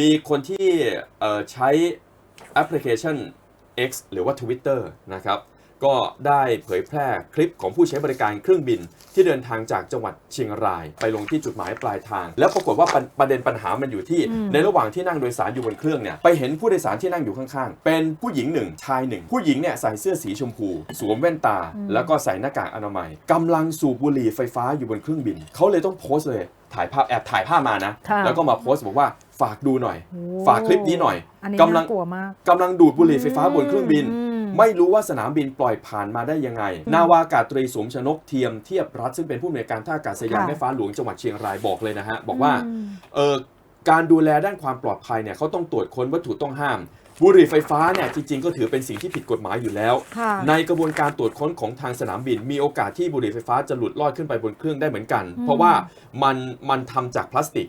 มีคนที่เอ่อใช้แอปพลิเคชัน X หรือว่า Twitter นะครับ ก็ได้เผยแพร่คลิปของผู้ใช้บริการเครื่องบิน ที่เดินทางจากจังหวัดเชียงราย ไปลงที่จุดหมายปลายทาง แล้วปรากฏว่าประประเด็นปัญหามันอยู่ที่อืมในระหว่างที่นั่งโดยสารอยู่บนเครื่องเนี่ยไปเห็นผู้โดยสารที่นั่งอยู่ข้างๆ เป็นผู้หญิงหนึ่งชายหนึ่งผู้หญิงเนี่ยใส่เสื้อสีชมพู สวมแว่นตา แล้วก็ใส่หน้ากากอนามัยกำลังสูบบุหรี่ไฟฟ้าอยู่บนเครื่องบินเขาเลยต้องโพสต์เลยถ่ายภาพแอบถ่ายภาพมานะค่ะแล้วก็มาโพสต์บอกว่า ฝากดูหน่อยโอ้ฝากคลิปนี้หน่อยอันนี้กำลังน่ากลัวมากกำลังดูดบุหรี่ไฟฟ้าบนเครื่องบินอืมไม่รู้ว่าสนามบินปล่อยผ่านมาได้ยังไง นาวากาศตรีสมชนกเทียมเทียบรัฐซึ่งเป็นผู้อำนวยการท่าอากาศยานค่ะแม่ฟ้าหลวงจังหวัดเชียงรายบอกเลยนะฮะ บอกว่าอืมเออการดูแลด้านความปลอดภัยเนี่ยเขาต้องตรวจค้นวัตถุต้องห้ามบุหรี่ไฟฟ้าเนี่ยจริงๆ ก็ถือเป็นสิ่งที่ผิดกฎหมายอยู่แล้วค่ะในกระบวนการตรวจค้นของทางสนามบิน มีโอกาสที่บุหรี่ไฟฟ้าจะหลุดลอดขึ้นไปบนเครื่องได้เหมือนกัน เพราะว่ามันมันทำจากพลาสติก